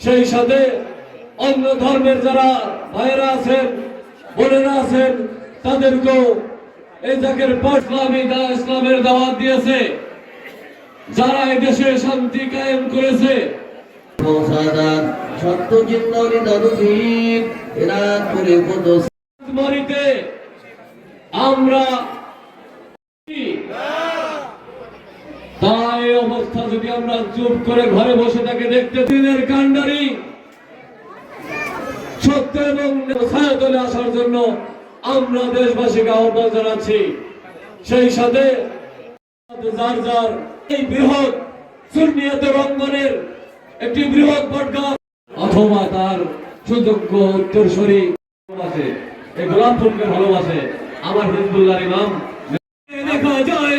সেই সাথে অন্য ধর্মের যারা ভাইয়েরা আছেন বোনেরা আছেন তাদেরকেও এই জাকের ইসলামী দা ইসলামের দাওয়াত দিয়েছে। যারা এই দেশে শান্তি কায়েম করেছে। সত্য করে আমরা যদি আমরা চুপ করে ঘরে বসে তাকে দেখতে দিনের কাণ্ডারি। সত্য এবং ছায়াতলে আসার জন্য আমরা দেশবাসীকে আহ্বান জানাচ্ছি। সেই সাথে যার যার এই বৃহৎ সুন্নিয়তের অঙ্গনের একটি বৃহৎ পডকাস্ট অথবা তার সুযোগ্য উত্তরসূরি ভালোবাসে এই গোলাপ ফুলকে ভালোবাসে। আমার হিজবুল্লাহর ইমাম। দেখা যায়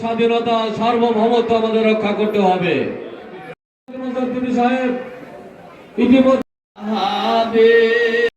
স্বাধীনতা সার্বভৌমত্ব আমাদের রক্ষা করতে হবে। সাহেব ইতিমধ্যে